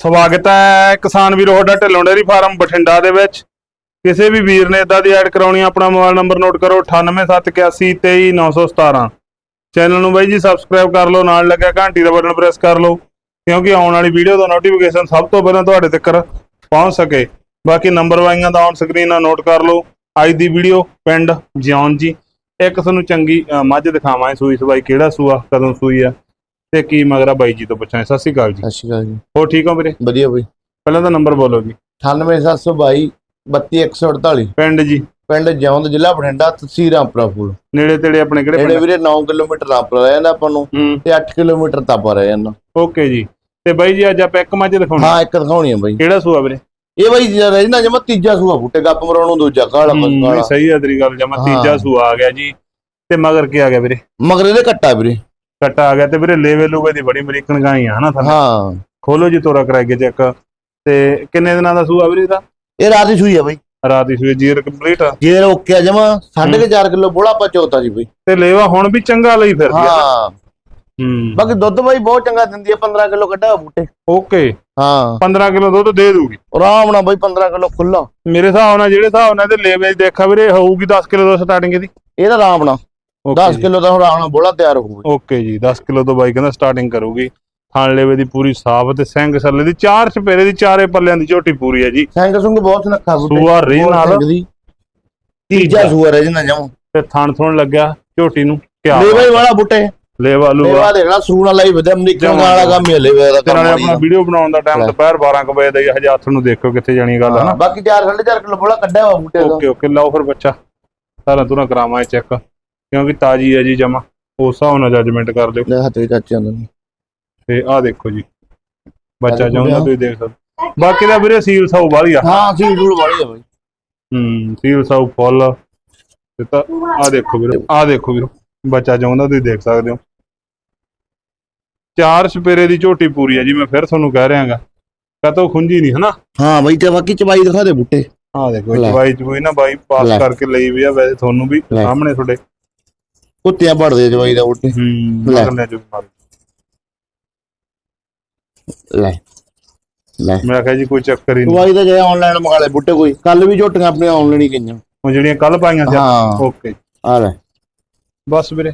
ਸਵਾਗਤ ਹੈ ਕਿਸਾਨ ਵੀਰੋ ਤੁਹਾਡਾ ਢਿੱਲੋਂ ਡੇਅਰੀ ਫਾਰਮ ਬਠਿੰਡਾ ਦੇ ਵਿੱਚ। ਕਿਸੇ ਵੀ ਵੀਰ ਨੇ ਇਦਾਂ ਦੀ ਐਡ ਕਰਾਉਣੀ ਆਪਣਾ ਮੋਬਾਈਲ ਨੰਬਰ ਨੋਟ ਕਰੋ 9871823917 ਚੈਨਲ ਨੂੰ ਬਾਈ ਜੀ ਸਬਸਕ੍ਰਾਈਬ ਕਰ ਲਓ, ਨਾਲ ਲੱਗਿਆ ਘੰਟੀ ਦਾ ਬਟਨ ਪ੍ਰੈਸ ਕਰ ਲਓ, ਕਿਉਂਕਿ ਆਉਣ ਵਾਲੀ ਵੀਡੀਓ ਦਾ ਨੋਟੀਫਿਕੇਸ਼ਨ ਸਭ ਤੋਂ ਪਹਿਲਾਂ ਤੁਹਾਡੇ ਤੱਕ ਪਹੁੰਚ ਸਕੇ। ਬਾਕੀ ਨੰਬਰ ਵਾਈਆਂ ਦਾ ਔਨ ਸਕਰੀਨ ਨਾਲ ਨੋਟ ਕਰ ਲਓ। ਅੱਜ ਦੀ ਵੀਡੀਓ ਪਿੰਡ ਜਿਉਣ ਜੀ। ਇੱਕ ਤੁਹਾਨੂੰ ਚੰਗੀ ਮੱਝ ਦਿਖਾਵਾਂ ਸੂਈ ਸਵਾਈ, ਕਿਹੜਾ ਸੂਆ, ਕਦੋਂ ਸੂਈ ਆ। ਤੇ ਕੀ ਮਗਰਾ ਬਾਈ ਜੀ ਤੋਂ ਪੁੱਛਾਂ। ਸਤਿ ਸ਼੍ਰੀ ਅਕਾਲ ਜੀ। ਸਤਿ ਸ਼੍ਰੀ ਅਕਾਲ ਜੀ। ਹੋ ਠੀਕ ਹੋ ਵੀਰੇ? ਵਧੀਆ ਬਈ। ਪਹਿਲਾਂ ਤਾਂ ਨੰਬਰ ਬੋਲੋ ਜੀ। 98722 32148 ਪਿੰਡ ਜੀ। ਪਿੰਡ ਜੌਂਦ ਜ਼ਿਲ੍ਹਾ ਬਠਿੰਡਾ ਤਹਿਸੀਲ ਰਾਮਪੁਰਾ ਫੂਲ ਨੇੜੇ ਤੇੜੇ ਆਪਣੇ ਕਿਹੜੇ ਪਿੰਡ ਵੀਰੇ 9 ਕਿਲੋਮੀਟਰ ਰਾਮਪੁਰਾ ਰਹਿ ਜਾਂਦਾ ਆਪਾਂ ਨੂੰ ਹੂੰ। ਤੇ 8 ਕਿਲੋਮੀਟਰ ਤਾਪਾ ਰਹਿ ਜਾਂਦਾ। ਓਕੇ ਜੀ। ਤੇ ਬਾਈ ਜੀ ਅੱਜ ਆਪਾਂ ਇੱਕ ਮੱਝ ਦਿਖਾਉਣੀ। ਹਾਂ ਇੱਕ ਦਿਖਾਉਣੀ ਆ ਬਈ। ਕਿਹੜਾ ਸੂਆ ਵੀਰੇ? ਇਹ ਬਈ ਰਹਿ ਜਾਂਦਾ ਜਮਾ ਤੀਜਾ ਸੂਆ ਬੂਟੇ ਗੱਪ ਮਰਾਉਣ ਨੂੰ ਦੂਜਾ ਕਾਲਾ ਹੂੰ, ਕਾਲਾ। ਸਹੀ ਹੈ ਤੇਰੀ ਗੱਲ ਜਮਾ ਹਾਂ। ਤੀਜਾ ਸੂਆ ਆ ਗਿਆ ਜੀ। ਤੇ ਮਗਰ ਕੀ ਆ ਗਿਆ ਵੀਰੇ? ਮਗਰ ਇਹਦੇ ਕੱਟਾ ਵੀਰੇ। ਕੱਟਾ ਆ ਗਿਆ ਤੇ ਵੀਰੇ ਲੇਵੇ ਲੂਵੇ ਦੀ ਬੜੀ ਅਮਰੀਕਨ ਗਾਈ ਆ ਹਨਾ ਥੱਲੇ ਹਾਂ। ਖੋਲੋ ਜੀ ਤੋਰਾ ਕਰਾਈਏ ਚੈੱਕ। ਤੇ ਕਿੰਨੇ ਦਿਨਾਂ ਦਾ ਸੂਆ ਵੀਰੇ ਦਾ ਇਹ ਰਾਤ ਦੀ ਸੂਈ ਆ ਬਈ। ਰਾਤ ਦੀ ਸੂਈ ਜੀਰ ਕੰਪਲੀਟ ਜੇ ਓਕੇ ਆ ਜਮਾ। 4.5 ਕਿਲੋ ਬੋਲਾ ਆਪਾਂ ਚੋਤਾ ਜੀ ਬਈ। ਤੇ ਲੇਵਾ ਹੁਣ ਵੀ ਚੰਗਾ ਲਈ ਫਿਰਦੀ ਆ ਹਾਂ। ਹੂੰ। ਬਾਕੀ ਦੁੱਧ ਬਾਈ ਬਹੁਤ ਚੰਗਾ ਦਿੰਦੀ ਆ 15 ਕਿਲੋ ਹੋਇਆ ਬੂਟੇ। ਓਕੇ। ਹਾਂ। 15 ਕਿਲੋ ਦੁੱਧ ਦੇ ਦੂਗੀ। ਆਰਾਮ ਨਾਲ ਬਾਈ 15 ਕਿਲੋ ਖੁੱਲਾ ਮੇਰੇ ਹਿਸਾਬ ਨਾਲ ਜਿਹੜੇ ਹਿਸਾਬ ਨਾਲ ਤੇ ਲੇਵੇ ਦੇਖਾ ਵੀਰੇ ਹੋਊਗੀ 10 ਕਿਲੋ ਤੋਂ ਸਟਾਰਟਿੰਗ ਇਹਦੀ। ਇਹਦਾ ਆਰਾਮ ਨਾਲ। 10 ਜੀ। ਕਿਲੋ ਦਾ ਹੁਣ ਆਉਣਾ ਬੋਲਾ ਤਿਆਰ ਹੋਊਗਾ ਓਕੇ ਜੀ 10 ਕਿਲੋ ਤੋਂ ਬਾਈ ਕਹਿੰਦਾ ਸਟਾਰਟਿੰਗ ਕਰੂਗੀ। ਥਣ ਲੇਵੇ ਦੀ ਪੂਰੀ ਸਾਫ਼ ਤੇ ਸਿੰਘ ਸੱਲੇ ਦੀ ਚਾਰ ਚਪੇਰੇ ਦੀ ਚਾਰੇ ਪੱਲਿਆਂ ਦੀ ਝੋਟੀ ਪੂਰੀ ਹੈ ਜੀ। ਸਿੰਘ ਸੁੰਗ ਬਹੁਤ ਬੂਟੇ। ਸੂਆ ਰੀ ਨਾਲ। ਤੀਜਾ ਸੂਆ ਰਹਿ ਜਾਂਦਾ ਜਾਉ ਤੇ ਥਣ ਥੁਣ ਲੱਗਿਆ ਝੋਟੀ ਨੂੰ। ਕਿਆ ਲੇਵਾ ਹੀ ਵਾਲਾ ਬੂਟੇ। ਲੇਵਾ ਲੂਆ। ਲੇਵਾ ਦੇਖਣਾ ਸੂਣ ਵਾਲਾ ਹੀ ਵਧਿਆ। ਜਮਾਂ ਵਾਲਾ ਕੰਮ ਹੀ ਲੇਵਾ ਦਾ ਤੇ ਕੰਮ ਆਪਣਾ। ਵੀਡੀਓ ਬਣਾਉਣ ਦਾ ਟਾਈਮ। ਦੁਪਹਿਰ 12 ਕੁ ਵਜੇ ਦਾ ਹੀ ਹਜੇ ਹੱਥ ਨੂੰ ਦੇਖੋ ਕਿੱਥੇ ਜਾਣੀ ਗੱਲ ਹੈ ਨਾ ਬਾਕੀ 4 4.5 ਕਿਲੋ ਬੋਲਾ ਕੱਢਿਆ ਹੋਇਆ ਬੂਟੇ ਦਾ। ਓਕੇ ਓਕੇ ਲਓ ਫਿਰ ਬੱਚਾ। ਸਾਰਾ ਤੁਰਾਂ ਕਰਾਵਾਂ ਚੈੱਕ ਕਿਉਂਕਿ ਤਾਜੀ ਹੈ ਜੀ ਜਮਾ ਉਸ ਹਿਸਾਬ ਨਾਲ ਜੱਜਮੈਂਟ ਕਰ ਲਿਓ ਲੈ ਹੱਥ ਵਿੱਚ ਚਾਚੇ ਆਂਦਾ ਤੇ ਆਹ ਦੇਖੋ ਜੀ ਬੱਚਾ ਲਿਆ। ਤੁਸੀਂ ਦੇਖ ਸਕਦੇ ਬਾਕੀ ਦਾ ਵੀਰੇ ਸੀਲ ਸਾਊ ਵਾਲੀ ਆ। ਹਾਂ ਸੀ ਡੂਲ ਵਾਲੀ ਆ ਬਾਈ। ਹੂੰ ਸੀਲ ਸਾਊ ਫੁੱਲ ਤੇ ਤਾਂ ਆਹ ਦੇਖੋ ਵੀਰੋ ਆਹ ਦੇਖੋ ਵੀਰੋ ਬੱਚਾ ਜਾਉਂਦਾ ਤੁਸੀਂ ਦੇਖ ਸਕਦੇ ਹੋ। ਚਾਰ ਸਪੇਰੇ ਦੀ ਝੋਟੀ ਪੂਰੀ ਹੈ ਜੀ ਮੈਂ ਫਿਰ ਤੁਹਾਨੂੰ ਕਹਿ ਰਿਹਾਗਾ। ਕਤੋਂ ਖੁੰਝੀ ਨਹੀਂ ਹਨਾ? ਹਾਂ ਬਾਈ ਤੇ ਬਾਕੀ ਚਬਾਈ ਦਿਖਾ ਦੇ ਬੂਟੇ। ਆਹ ਦੇਖੋ ਲੈ। ਚਵਾਈ ਚਵੂਈ ਨਾ ਬਾਈ ਪਾਸ। ਕਰਕੇ ਲਈ ਵੀ ਆ ਵੈਸੇ ਤੁਹਾਨੂੰ ਵੀ। ਸਾਹਮਣੇ ਤੁਹਾਡੇ। ਕੁੱਤਿਆਂ ਭੜਦੇ ਚਬਾਈ ਦਾ ਹੂੰ ਲੈ। ਜੋ ਲੈ ਲੈ। ਮੈਂ ਕਿਹਾ ਜੀ ਕੋਈ ਚੱਕਰ ਹੀ ਨਹੀਂ। ਚਬਾਈ ਦਾ ਜੇ ਆਨਲਾਈਨ ਮੰਗਾ ਲੈ ਬੂਟੇ ਕੋਈ। ਕੱਲ ਵੀ ਝੋਟੀਆਂ ਆਪਣੀਆਂ ਆਨਲਾਈਨ ਹੀ ਗਈਆਂ। ਉਹ ਜਿਹੜੀਆਂ ਕੱਲ ਪਾਈਆਂ ਸੀ। ਹਾਂ। ਓਕੇ ਆ ਲੈ। ਬਸ ਵੀਰੇ।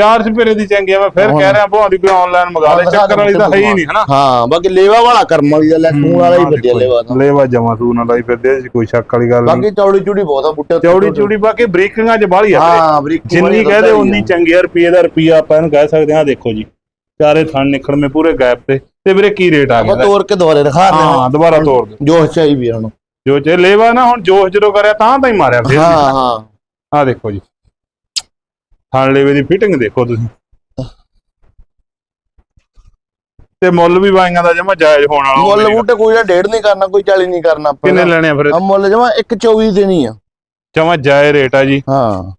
ਚਾਰ ਸਪੇਰੇ ਦੀ ਚੰਗੀ ਆ ਮੈਂ ਫਿਰ। ਕਹਿ ਰਿਹਾ ਭਾਂ ਦੀ ਕੋਈ ਆਨਲਾਈਨ ਮੰਗਾ ਲੈ ਹਾਂ, ਚੱਕਰ ਵਾਲੀ ਤਾਂ ਹੈ ਹੀ ਨਹੀਂ ਹਨਾ? ਹਾਂ ਬਾਕੀ ਲੇਵਾ ਵਾਲਾ ਕਰਮ ਵਾਲੀ ਦਾ ਲੈ ਵਾਲਾ ਹੀ ਵਧੀਆ ਲੇਵਾ ਦਾ ਲੇਵਾ ਜਮਾ ਸੂ ਨਾਲ ਲਾਈ ਫਿਰਦੇ ਆ, ਕੋਈ ਸ਼ੱਕ ਵਾਲੀ ਗੱਲ ਨਹੀਂ। ਬਾਕੀ ਚੌੜੀ ਚੂੜੀ ਬਹੁਤ ਆ ਬੂਟੇ ਚੌੜੀ ਚੂੜੀ। ਬਾਕੀ ਬ੍ਰੇਕਿੰਗਾਂ 'ਚ ਬਾਹਲੀ ਆ। ਹਾਂ ਬਰੀਕ ਜਿੰਨੀ ਕਹਦੇ ਉਨੀ ਚੰਗੀ ਆ ਰੁਪਏ ਦਾ ਰੁਪਿਆ ਆਪਾਂ ਇਹਨੂੰ ਕਹਿ ਸਕਦੇ ਹਾਂ ਦੇਖੋ ਜੀ। ਚਾਰੇ ਥਣ ਨਿਕਲਵੇਂ ਪੂਰੇ ਗੈਪ ਤੇ। ਤੇ ਵੀਰੇ ਕੀ ਰੇਟ ਆ ਗਿਆ? ਆਪਾਂ ਤੋੜ ਕੇ ਦੁਬਾਰੇ ਦਿਖਾ ਰਹੇ ਹਾਂ। ਦੁਬਾਰਾ ਤੋੜ ਦਿਓ। ਜੋ ਚਾਹੀ ਵੀ ਹੁਣ। ਜੋ ਚ ਲੇਵਾ ਨਾ ਹੁਣ ਜੋਸ਼ ਜਦੋਂ ਕਰਿਆ ਤਾਂ ਤਾਂ ਹੀ ਮਾਰਿਆ ਫਿਰ ਹਾਂ ਹਾਂ। ਆਹ ਦੇਖੋ ਜੀ। ਥਣ ਲੇਵੇ ਦੀ ਫਿਟਿੰਗ ਦੇਖੋ ਤੁਸੀਂ। ਤੇ ਮੁੱਲ ਵੀ ਵਾਈਆਂ ਦਾ ਜਮਾ ਜਾਇਜ਼ ਹੋਣ ਵਾਲਾ ਮੁੱਲ। ਬੂਟੇ ਕੋਈ ਨਾ ਡੇਢ ਨਹੀਂ ਕਰਨਾ ਕੋਈ 40 ਨਹੀਂ ਕਰਨਾ ਆਪਾਂ ਕਿੰਨੇ ਲੈਣੇ ਆ ਫਿਰ? ਆ ਮੁੱਲ ਜਮਾ 124 ਦੇਣੀ ਆ। ਜਮਾ ਜਾਇਜ਼ ਰੇਟ ਆ ਜੀ। ਹਾਂ।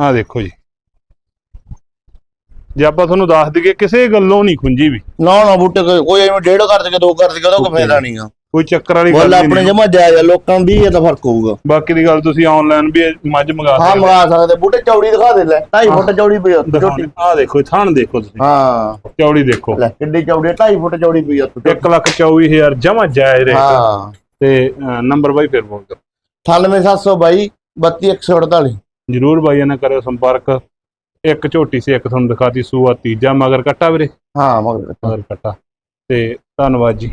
ਆਹ ਦੇਖੋ ਜੀ। ਜੇ ਆਪਾਂ ਤੁਹਾਨੂੰ ਦੱਸ ਦਈਏ ਕਿਸੇ ਗੱਲੋਂ ਨਹੀਂ ਖੁੰਜੀ ਵੀ। ਨਾ ਨਾ ਬੂਟੇ ਕੋਈ ਐਵੇਂ ਡੇਢ ਕਰ ਦੇ ਦੋ ਕਰ ਦੇ ਉਹਦਾ ਕੋਈ ਫਾਇਦਾ ਨਹੀਂ ਆ? ਕੋਈ ਚੱਕਰ ਵਾਲੀ ਗੱਲ ਮੁੱਲ ਹੀ ਆਪਣੇ ਨਹੀਂ। ਜਮਾ ਜਾਇਜ਼ ਆ ਲੋਕਾਂ ਨੂੰ 20 ਦਾ ਫ਼ਰਕ ਹੋਊਗਾ। ਬਾਕੀ ਦੀ ਗੱਲ ਤੁਸੀਂ ਆਨਲਾਈਨ ਵੀ ਮੱਝ ਮੰਗਾ ਹਾਂ ਸਕਦੇ ਮੰਗਾ ਸਕਦੇ ਬੂਟੇ ਚੌੜੀ ਦਿਖਾ ਦੇ ਲੈ। 2.5 ਫੁੱਟ ਚੌੜੀ ਪਈ ਆ ਉੱਤੇ ਦਿਖਾਉਣੇ। ਝੋਟੀ। ਆਹ ਦੇਖੋ ਥਣ ਦੇਖੋ ਤੁਸੀਂ। ਹਾਂ। ਚੌੜੀ ਦੇਖੋ। ਲੈ ਕਿੱਡੀ ਚੌੜੀ 2.5 ਫੁੱਟ ਚੌੜੀ ਪਈ ਆ ਉੱਤੇ 1 ਲੱਖ 24000 ਜਮਾ ਜਾਇਜ਼ ਰੇਟ। ਹਾਂ। ਤੇ ਨੰਬਰ ਬਾਈ ਫਿਰ ਬੋਲ ਦਿਓ। 98722 32148 ਜਰੂਰ ਬਾਈ ਨਾਲ ਕਰਿਓ ਸੰਪਰਕ। ਇੱਕ ਝੋਟੀ ਸੀ ਇੱਕ ਤੁਹਾਨੂੰ ਦਿਖਾਤੀ ਸੂਆ ਤੀਜਾ ਮਗਰ ਕੱਟਾ ਵੀਰੇ। ਹਾਂ ਮਗਰ ਮਗਰ ਕੱਟਾ। ਤੇ ਧੰਨਵਾਦ ਜੀ।